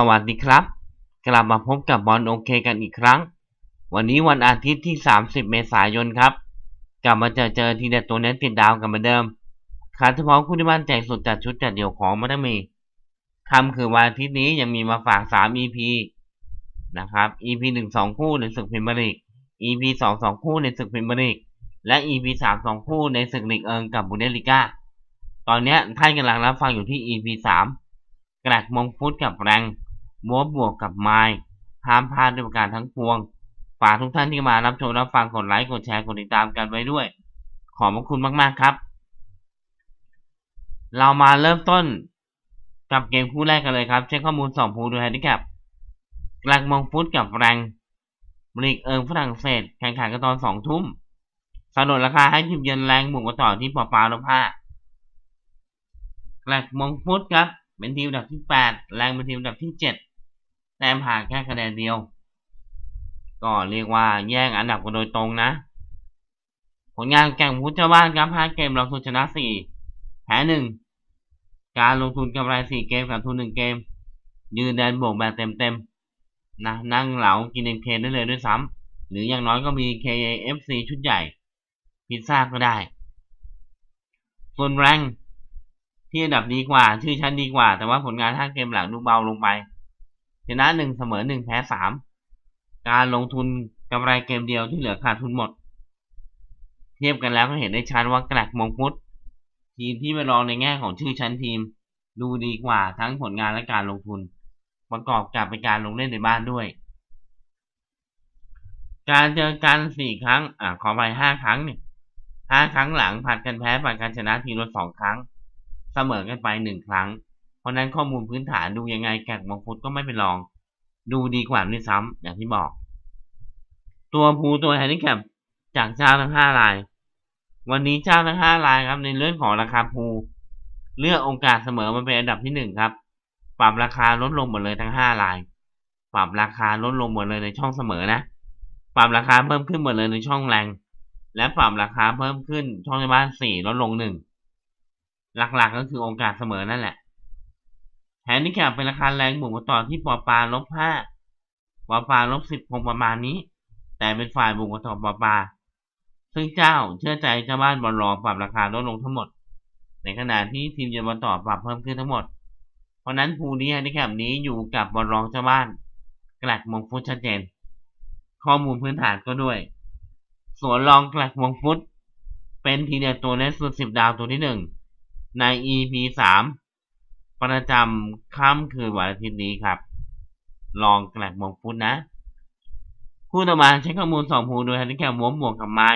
สวัสดีครับ กลับมาพบกับบอลโอเคกันอีกครั้ง วันนี้วันอาทิตย์ที่ 30 เมษายนครับ กลับมาเจอเจอทีเด็ดตัวเน้นติดดาวกันเหมือนเดิมขาดเฉพาะคู่ที่บ้านแจกสุดจัดชุดจัดเดี่ยวของมัตมีคำคือวันอาทิตย์นี้ยังมีมาฝาก 3 EP นะครับ EP 1 2 คู่ในศึกพรีเมียร์ลีก EP 2 2 คู่ในศึกพรีเมียร์ลีกและ EP 3 2 คู่ในศึกลีกเอิงกับบุนเดลิก้าตอนนี้ท่านกำลังรับฟังอยู่ที่ EP 3กระดมงฟุตกับแรง มัวบวกกับไม้ห้ามพลาดด้วยประการทั้งปวง ฝากทุกท่านที่มารับชมรับฟังกดไลค์กดแชร์กดติดตามกันไว้ด้วย ขอบพระคุณมาก ๆ ครับ เรามาเริ่มต้นกับเกมคู่แรกกันเลยครับ เช็คข้อมูล2ภูดูแฮนดิแคปกลางมงฟุตกับแรงบริกเอิงฝรั่งเศส แข่งขันกันตอน2ทุ่มสนนราคาให้ทีมเยือนแรงบุกมาต่อที่ปอปาลบห้ากลางมงฟุตครับ เป็นทีมอันดับที่ 8 แรงเป็นทีมอันดับที่ 7 แต้มห่างแค่คะแนนเดียว ก็เรียกว่าแย่งอันดับกันโดยตรงนะ ผลงานแข่งพุทธบ้านครับ5เกมเราชนะ 4 แพ้ 1 การลงทุนกำไร 4 เกมขาดทุน 1 เกม ยืนแดนบวกแบบเต็มๆนะนั่งเหลากินเอ็นเคได้เลยด้วยซ้ำหรืออย่างน้อยก็มี KAFC ชุดใหญ่พิซซ่าก็ได้ ส่วนแรงที่อันดับดีกว่า ชื่อชั้นดีกว่า แต่ว่าผลงาน5เกมหลังดูเบาลงไป ชนะ1เสมอ1แพ้3การลงทุนกำไรเกมเดียวที่เหลือขาดทุนหมด เทียบกันแล้วก็เห็นได้ชัดว่ากระกมงคุดทีมที่ไปรองในแง่ของชื่อชั้นทีม ดูดีกว่าทั้งผลงานและการลงทุน ประกอบกับเป็นการลงเล่นในบ้านด้วย การเจอกันสี่ครั้งอ่าขอไปห้าครั้งเนี่ยห้าครั้งหลังผัดกันแพ้ผัดกันชนะทีละสองครั้ง เสมอกันไปหนึ่งครั้ง ราะนั้นข้อมูลพื้นฐานดูยังไงแกกมงคุดก็ไม่เป็นรอง ดูดีกว่าด้วยซ้ำอย่างที่บอก ตัวภูตัวแฮนดิแคปจากเจ้าทั้งห้าราย วันนี้เจ้าทั้งห้ารายครับ ในเรื่องของราคาภูเลือกโอกาสเสมอมาเป็นอันดับที่หนึ่งครับ ปรับราคาลดลงหมดเลยทั้งห้าราย ปรับราคาลดลงหมดเลยในช่องเสมอนะ ปรับราคาเพิ่มขึ้นหมดเลยในช่องแรง และปรับราคาเพิ่มขึ้นช่องในบ้านสี่ลดลงหนึ่งหลักๆก็คือโอกาสเสมอนั่นแหละ แฮนดิแคปเป็นราคาแรงบวกมาต่อที่ปอปลาลบห้าปอปลาลบสิบคงประมาณนี้ แต่เป็นฝ่ายบวกมาต่อปอปลาซึ่งเจ้าเชื่อใจเจ้าบ้านบอลรอปรับราคาลดลงทั้งหมด ในขณะที่ทีมเยือนบอลต่อปรับเพิ่มขึ้นทั้งหมด เพราะนั้นภูนี้แฮนดิแคปนี้อยู่กับบอลรองเจ้าบ้านกลัดมงฟุตชัดเจน ข้อมูลพื้นฐานก็ด้วย ส่วนรองกลัดมงฟุตเป็นทีเดียวตัวเน็ตสุดสิบดาวตัวที่หนึ่งใน EP สาม ประจำค่ำคืนวันอาทิตย์นี้ครับ ลองแกลัดมงฟุตนะ คู่ต่อมาใช้ข้อมูลสองภูโดยแฮนดิแคปม้วบวกกับไม้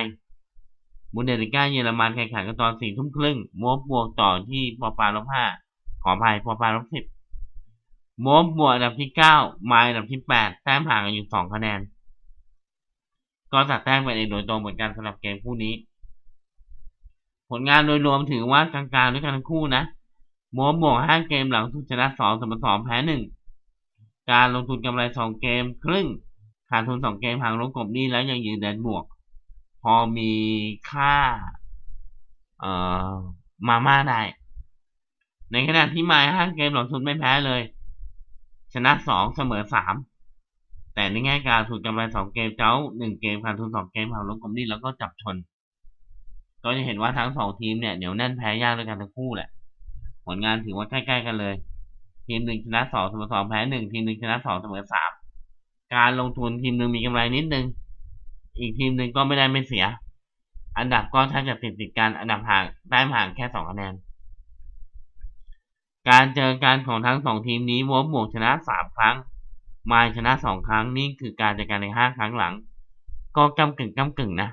บุนเดลิก้าเยอรมันแข่งขันกันตอนสี่ทุ่มครึ่งม้วบวกต่อที่ปอปาลบห้าขออภัยปอปาลบสิบม้วบวกอันดับที่เก้าไม้อันดับที่แปดแต้มห่างกันอยู่สองคะแนน ก็ตัดแต้มกันเองโดยตรงเหมือนกันสำหรับเกมคู่นี้ ผลงานโดยรวมถือว่ากลางๆด้วยกันทั้งคู่นะ ม้วบวกห้าเกมหลังสุดชนะสองเสมอสองแพ้หนึ่งการลงทุนกำไรสองเกมครึ่งขาดทุนสองเกมห่างลงกบนี้แล้วยังยืนแดนบวก พอมีค่า เอ่อมาม่าได้ ในขณะที่ไม้ห้าเกมหลังสุดไม่แพ้เลย ชนะสองเสมอสามแต่ในแง่การถูกกำไรสองเกมเจ้าหนึ่งเกมขาดทุนสองเกมห่างลงกบนี้แล้วก็จับชน ก็จะเห็นว่าทั้งสองทีมเนี่ยเหนียวแน่นแพ้ยากด้วยกันทั้งคู่แหละ ผลงานถือว่าใกล้ๆกันเลย ทีมหนึ่งชนะสองเสมอสองแพ้หนึ่งทีมหนึ่งชนะสองเสมอสามการลงทุนทีมหนึ่งมีกำไรนิดนึง อีกทีมหนึ่งก็ไม่ได้ไม่เสีย อันดับก็แทบจะติดติดกันอันดับห่างแต้มห่างแค่สองคะแนน การเจอการของทั้งสองทีมนี้วอลบวกชนะสามครั้งมายชนะสองครั้งนี่คือการเจอกันในห้าครั้งหลัง ก็กำกึ่งกำกึ่งนะ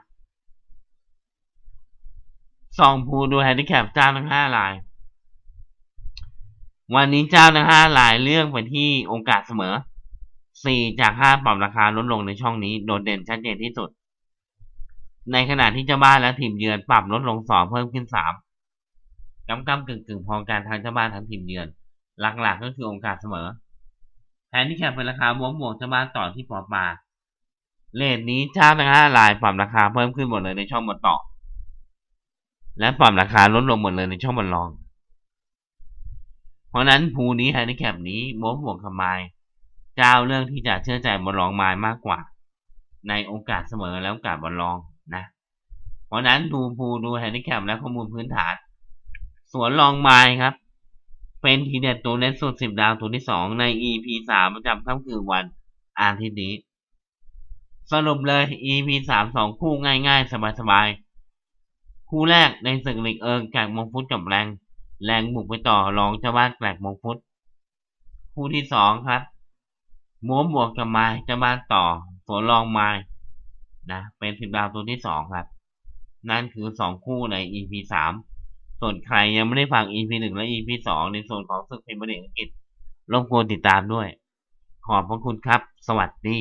สองภูดูแฮนดิแคปจ้าทั้งห้าราย วันนี้เจ้าทั้งห้ารายเลือกไปที่โอกาสเสมอสี่จากห้าปรับราคาลดลงในช่องนี้โดดเด่นชัดเจนที่สุด ในขณะที่เจ้าบ้านและทีมเยือนปรับลดลงสองเพิ่มขึ้นสามกำกำกึ่งกึ่งพอการทางเจ้าบ้านทั้งทีมเยือน หลักๆก็คือโอกาสเสมอแทนที่แคปเป็นราคาบวกบวกเจ้าบ้านต่อที่ปอปาเลทนี้เจ้าทั้งห้ารายปรับราคาเพิ่มขึ้นหมดเลยในช่องบนต่อ และปรับราคาลดลงหมดเลยในช่องบนรอง เพราะนั้นภูนี้แฮนดิแคปนี้บวกบวกกับไมล์เจ้าเรื่องที่จะเชื่อใจบอลลองไม้มากกว่า ในโอกาสเสมอและโอกาสบอลลองนะ เพราะนั้นดูภูดูแฮนดิแคปและข้อมูลพื้นฐาน สวนลองไม้ครับ เป็นทีเด็ดตัวเล่นสุดสิบดาวตัวที่สองใน EP สามประจำค่ำคืนวันอาทิตย์นี้ สรุปเลย EP สามสองคู่ง่ายๆ สบายๆคู่แรกในศึกลีกเอิงแกลกมงฟุตกับแรง แรงบุกไปต่อรองเจ้าบ้านแกลกมงฟุตคู่ที่สองครับม้วนบวกกับไม้เจ้าบ้านต่อสวนรองไม้นะเป็นสิบดาวตัวที่สองครับ นั่นคือสองคู่ใน EP สามส่วนใครยังไม่ได้ฟัง EP หนึ่งและ EP สองในส่วนของศึกพรีเมียร์ลีกอังกฤษรบกวนติดตามด้วย ขอบพระคุณครับ สวัสดี